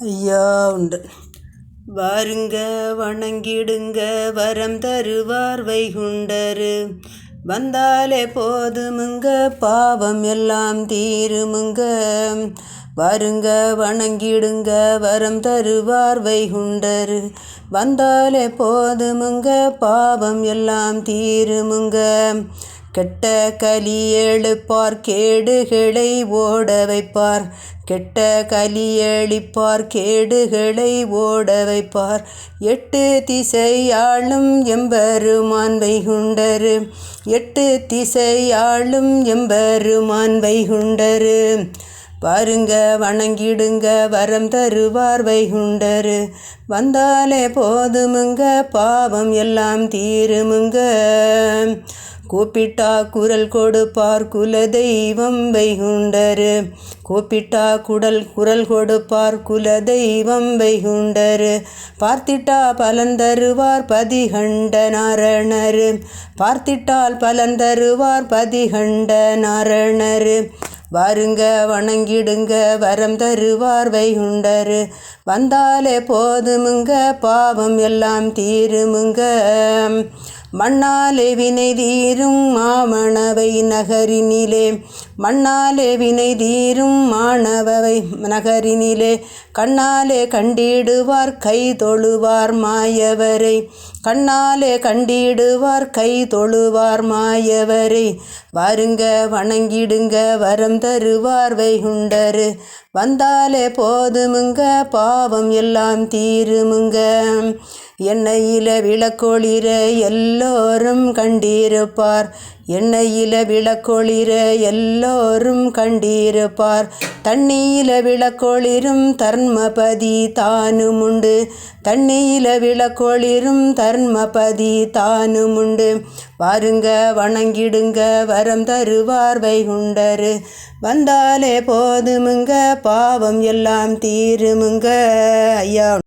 ஐயா உண்டு. வாருங்க வணங்கிடுங்க வரம் தருவார் வைகுண்டரு. வந்தாலே போதுமுங்க பாவம் எல்லாம் தீருமுங்க. வாருங்க வணங்கிடுங்க வரம் தருவார் வைகுண்டர். வந்தாலே போதுமுங்க பாவம் எல்லாம் தீருமுங்க. கெட்ட கலி எழுப்பார் கேடுகளை ஓட வைப்பார் கெட்ட கலி எழிப்பார் கேடுகளை ஓட வைப்பார் எட்டு திசையாளும் எம்பெருமான் வைகுண்டரு. எட்டு திசையாளும் எம்பெருமான் வைகுண்டரு. பாருங்க வணங்கிடுங்க வரம் தருவார் வைகுண்டரு. வந்தாலே போதுமுங்க பாவம் எல்லாம் தீருமுங்க. கூப்பிட்டா குரல் கொடுப்பார் குலதெய்வம் வைகுண்டர். வைகுண்டரு கூப்பிட்டா குடல் குரல் கொடுப்பார் குலதெய்வம் வைகுண்டர் வைகுண்டரு. பார்த்திட்டா பலன் தருவார் பதிகண்ட நாரணரு. பார்த்திட்டால் பலன் தருவார் பதிகண்ட நாரணரு. வாருங்க வணங்கிடுங்க வரம் தருவார் வைகுண்டரு. வந்தாலே போதுமுங்க பாவம் எல்லாம் தீருமுங்க. மண்ணாலே வினை தீரும் மாமணவை நகரினிலே. மண்ணாலே வினை தீரும் மாணவவை நகரினிலே. கண்ணாலே கண்டிடுவார் கை தொழுவார் மாயவரை. கண்ணாலே கண்டிடுவார் கை தொழுவார் மாயவரை. வாருங்க வணங்கிடுங்க வரம் தருவார் வைகுண்டரு. வந்தாலே போதுமுங்க பாவம் எல்லாம் தீருமுங்க. எண்ணெயில விளக்கொளிர எல்லோரும் கண்டிருப்பார். எண்ணெயில விளக்கொளிர எல்லோரும் கண்டிருப்பார். தண்ணியில விளக்கொளிரும் தர்மபதி தானும் உண்டு தண்ணீல விளக்கொளிரும் தர்மபதி தானும் உண்டு வாருங்க வணங்கிடுங்க வரம் தருவார் வைகுண்டரு. வந்தாலே போதுமுங்க பாவம் எல்லாம் தீருமுங்க ஐயா.